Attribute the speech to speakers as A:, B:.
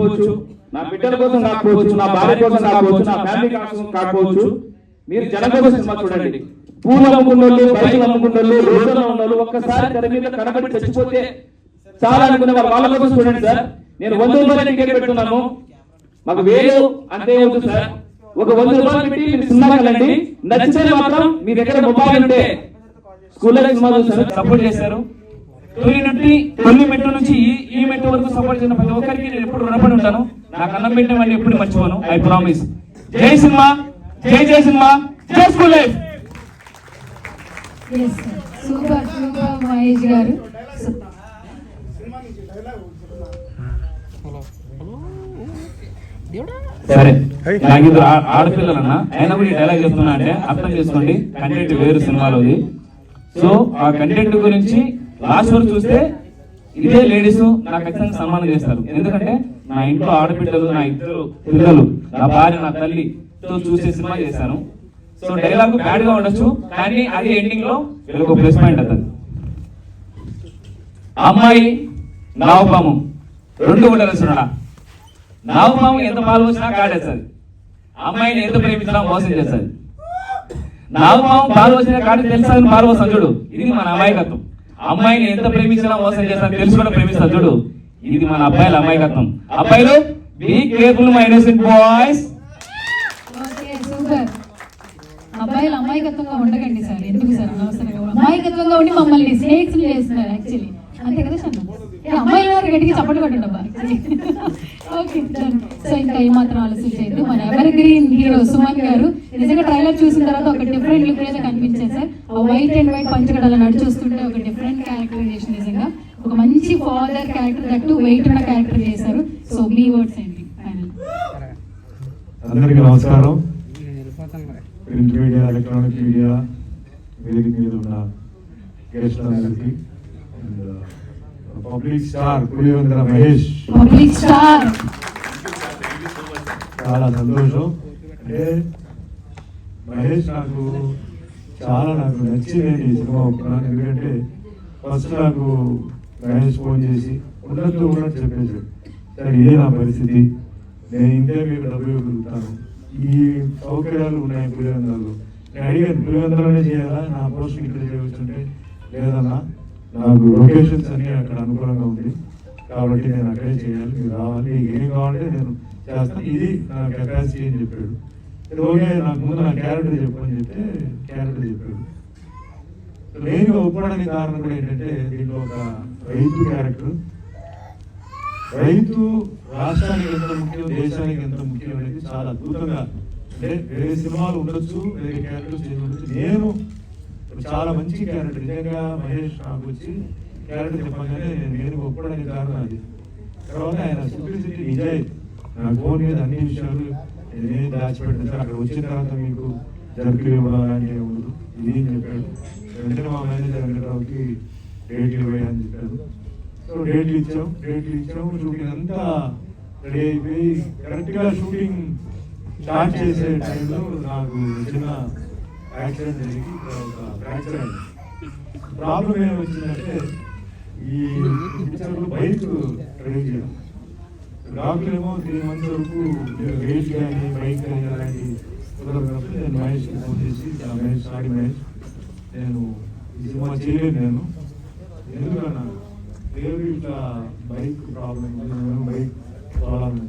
A: కాకపోవచ్చు నా బిడ్డల కోసం కాకపోవచ్చు నా భార్య కోసం కాకపోవచ్చు నా ఫ్యామిలీ కోసం కాకపోవచ్చు. మీరు జనం కోసం సినిమా చూడండి. పూలు అమ్ముకున్నోళ్ళు బైకులు అమ్ముకున్నోళ్ళు రోడ్లలో ఉన్నోళ్ళు ఒక్కసారి తెర మీద కనబడి చచ్చిపోతే చాలా అనుకునే వాళ్ళు వాళ్ళ కోసం చూడండి సార్. నేను వంద రూపాయలు టికెట్ పెడుతున్నాను మాకు వేలు అంతే వద్దు సార్. ఒక వంద రూపాయలు పెట్టి మీరు సినిమాకి వెళ్ళండి. నచ్చితే మాత్రం మీ దగ్గర మొబైల్ ఉంటే స్కూల్లో సినిమా చూస్తారు. సపోర్ట్ చేశారు. తొలి నుండి తొలి మెట్టు నుంచి ఈ మెట్టు వరకు సపోర్ట్ చేసిన ప్రతి ఒక్కరికి నేను ఎప్పుడు రుణపడి ఉంటాను. నాకు అన్నం పెట్టిన వాళ్ళు ఎప్పుడు మర్చిపోను. ఐ ప్రామిస్ జై సినిమా. జై జై సినిమా. జై school life.
B: Super super Mahesh garu.
A: సరే. నాకు ఇద్దరు ఆ- ఆడపిల్లలన్నా అయినా కూడా డైలాగ్ చెప్తున్నా అంటే అర్థం చేసుకోండి. కంటెంట్ వేరు సినిమాలోది. సో ఆ కంటెంట్ గురించి లాస్ట్ వరకు చూస్తే ఇదే లేడీస్ నాకు ఖచ్చితంగా సన్మానం చేస్తారు. ఎందుకంటే నా ఇంట్లో ఆడబిడ్డలు నా ఇద్దరు పిల్లలు నా భార్య నా తల్లి తో చూసే సినిమా చేశాను. సో డైలాగ్ బ్యాడ్గా ఉండొచ్చు కానీ అది ఎండింగ్లో ఒక ప్లస్ పాయింట్ అవుతుంది అమ్మాయి నావపాము రెండు ఉండాలి చూడడా నావపాము ఎంత పాలు వచ్చినా కాడేస్తుంది. అమ్మాయిని ఎంత ప్రేమించినా మోసం చేస్తుంది. నావపాము పాలు వచ్చినా కాడి తెలుసా పాలు వస్తాను చూడు. ఇది మన అమాయకత్వం. అమ్మాయిని ఎంత ప్రేమించినా మోసం చేస్తాను తెలుసు కూడా ప్రేమిస్తాను చూడు. ఇది మన అబ్బాయిల అమాయకత్వం. అబ్బాయిలు be careful my innocent boys
B: అబ్బాయిలు అమాయకత్వంగా ఉండకండి సార్ ఎందుకు సార్ అనవసరంగా? అమాయకత్వంగా ఉండి మమ్మల్ని స్నేహితులు చేస్తున్నారు యాక్చువల్లీ అంతే కదా సార్ అమ్మాయిలు గారు గట్టిగా చప్పట్లు కొట్టండి అబ్బా ఓకే సో ఇంకా ఏమాత్రం చేయొద్దు. మన ఎవర్ గ్రీన్ హీరో సుమన్ గారు నిజంగా ట్రైలర్ చూసిన తర్వాత ఒక డిఫరెంట్ లుక్ అయితే కనిపించారు సార్. ఆ వైట్ అండ్ వైట్ పంచగడల నడిచొస్తుంటే ఒక డిఫరెంట్ క్యారెక్టరైజేషన్ నిజంగా. ఒక మంచి ఫాదర్ క్యారెక్టర్ దట్టు వెయిట్ ఉన్న క్యారెక్టర్ చేశారు. సో మీ వర్డ్స్ ఫైనల్
C: అందరికీ నమస్కారం. ప్రింట్ మీడియా ఎలక్ట్రానిక్ మీడియా వేదిక మీద ఉన్న గెస్ట్ అందరికీ public star Pulivendula Mahesh
B: public star
C: చాలా సంతోషం. అంటే మహేష్ నాకు చాలా నాకు నచ్చింది ఈ సినిమా ఒప్పుకున్నాను ఎందుకంటే ఫస్ట్ నాకు మహేష్ ఫోన్ చేసి ఉన్నట్టు ఉన్నట్టు చెప్పేసాడు సరే ఇదే నా పరిస్థితి. నేను ఇంటర్వ్యూకి డబ్బు ఇవ్వగలుగుతాను. ఈ సౌకర్యాలు ఉన్నాయి పులివెందులలో. నేను అడిగాను పులివెందులనే చేయాలా? నా పోస్ట్ ఇక్కడ చేయవచ్చుంటే లేదన్నా. నాకు లొకేషన్స్ అన్ని అక్కడ అనుకూలంగా ఉంది. కాబట్టి నేను అక్కడే చేయాలి మీరు రావాలి. ఏం కావాలంటే నేను చేస్తాను. ఇది నా కెపాసిటీ అని చెప్పాడు. ఓకే నాకు ముందు నా క్యారెక్టర్ చెప్పని చెప్తే క్యారెక్టర్ చెప్పాడు. మెయిన్గా ఒప్పుకోవడానికి కారణం కూడా ఏంటంటే దీంట్లో ఒక రైతు క్యారెక్టర్ రైతు రాష్ట్రానికి ఎంత ముఖ్యం దేశానికి ఎంత ముఖ్యం అనేది చాలా అద్భుతంగా అంటే వేరే సినిమాలు ఉండొచ్చు వేరే క్యారెక్టర్స్ ఉండొచ్చు నేను చాలా మంచి క్యారెక్టర్. నిజంగా మహేష్ నాకు వచ్చి క్యారెక్టర్ చెప్పగానే నేను ఒప్పుకోవడానికి కారణం అది. తర్వాత ఆయన సింప్లిసిటీ నిజాయితీ నా ఫోన్ మీద అన్ని విషయాలు నేనే దాచిపెట్టిన. సార్ అక్కడ వచ్చిన తర్వాత మీకు జరుపులు ఇవ్వడం ఇది అని చెప్పాడు వెంటనే మా మేనేజర్ వెంకటరావుకి డేట్లు ఇవ్వాలని చెప్పాడు సో డేట్లు ఇచ్చాం. డేట్లు ఇచ్చాం. షూటింగ్ అంతా రెడీ అయిపోయి కరెక్ట్గా షూటింగ్ స్టార్ట్ చేసే టైంలో నాకు చిన్న యాక్సిడెంట్ జరిగి ఫ్రాక్చర్ అయింది ప్రాబ్లం ఏమి వచ్చిందంటే ఈ పిక్చర్లో బైక్ డ్రైవ్ చేయడం. డాక్టర్ ఏమో త్రీ మంత్స్ వరకు వెయిట్ కానీ బైక్ కానీ అలాంటి కుదరనప్పుడు నేను మహేష్కి ఫోన్ చేసి మహేష్ సారీ మహేష్ నేను ఈ సినిమా చేయలేదు నేను. ఎందుకన్నా? దేవుడు ఇట్లా బైక్ ప్రాబ్లం బైక్ ప్రాబ్లం